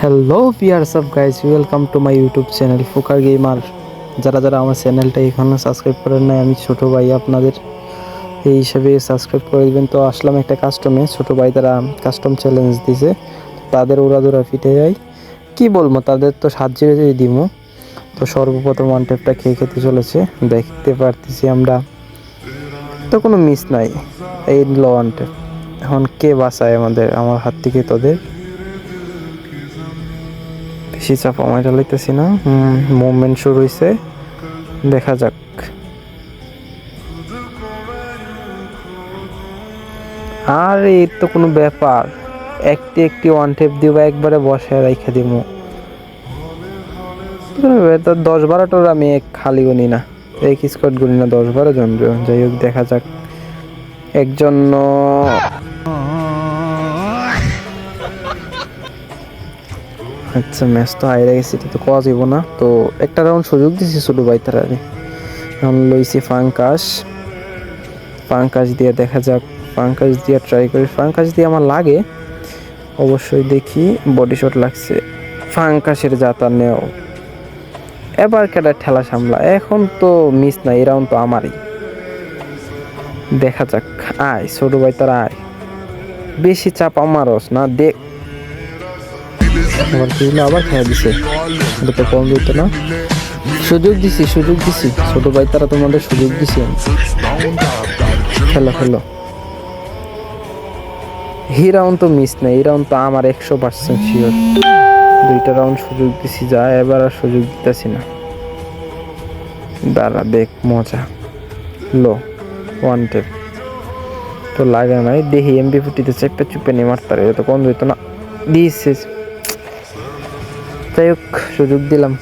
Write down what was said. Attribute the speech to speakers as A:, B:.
A: Hello peers of guys welcome to my YouTube channel Focker gamer যারা যারা আমার চ্যানেলটা এখনও সাবস্ক্রাইব করেন নাই, আমি ছোট ভাই আপনাদের এই হিসাবে সাবস্ক্রাইব করে দিবেন। তো আসলাম একটা কাস্টমে ছোট ভাই তারা কাস্টম চ্যালেঞ্জ দিছে। তাদের ওরা ফিটে যায়। কি বলব, তাদের তো সাহায্য দিমু। তো সর্বপ্রথম ওয়ান টেপটা খেয়ে খেতে চলেছে, দেখতে পারতেছি আমরা। তো কোনো মিস নাই, এই ল ওয়ান টেপ এখন কে বাঁচায় আমাদের, আমার হাত থেকে তোদের? বেশি চাপ আমার চালাইতেছি না। মুভমেন্ট শুরু হয়েছে দেখা যাক। আর, এর তো কোনো ব্যাপার। একটি একটি ওয়ান টেপ দিব, একবারে বসে রেখে দিব দশ বারোটার আমি খালি গুনি না। এক স্কট গুনি না, দশ বারো জন, যাই হোক, দেখা যাক। একজন আচ্ছা ম্যাচ তো হাইরে গেছি, এটা তো কোয়া যাব না। তো একটা রাউন্ড সুযোগ দিছি ছোটো ভাই তারা এখন লইছি ফাঙ্কাস ফাঙ্কাস দিয়ে দেখা যাক ফাঙ্কাস দিয়ে ট্রাই করি। ফাঙ্কাস দিয়ে আমার লাগে। অবশ্যই দেখি বডি শট লাগছে। ফাঙ্কাসের যাতা নেও। এবার কেটা ঠেলা সামলা? এখন তো মিস নাই রাউন্ড তো আমারই। দেখা যাক, আয়, ছোট ভাই তারা আয়। বেশি চাপ আমারস না, দেখ। আবার কি হলো আবার খেয়ে দিছে। এটা তো কম দিত না। সুযোগ দিছি সুযোগ দিছি। ছোট ভাই, তারা তোমাদের সুযোগ দিছি। খেলো খেলো। এই রাউন্ড তো মিস নেই এই রাউন্ড তো আমার একশো পার্সেন্ট শিওর দুইটা রাউন্ড সুযোগ দিছি, যা এবার আর সুযোগ দিতেছি না। দাঁড়া, দেখ, মজা। লো ওয়ান টেপ তো লাগে নাই, দেখি এমবি ফুটিতে চেপে চুপে নিয়ে মারতারে তো কম দিত না। দিয়েছে যাই হোক সুযোগ দিলাম।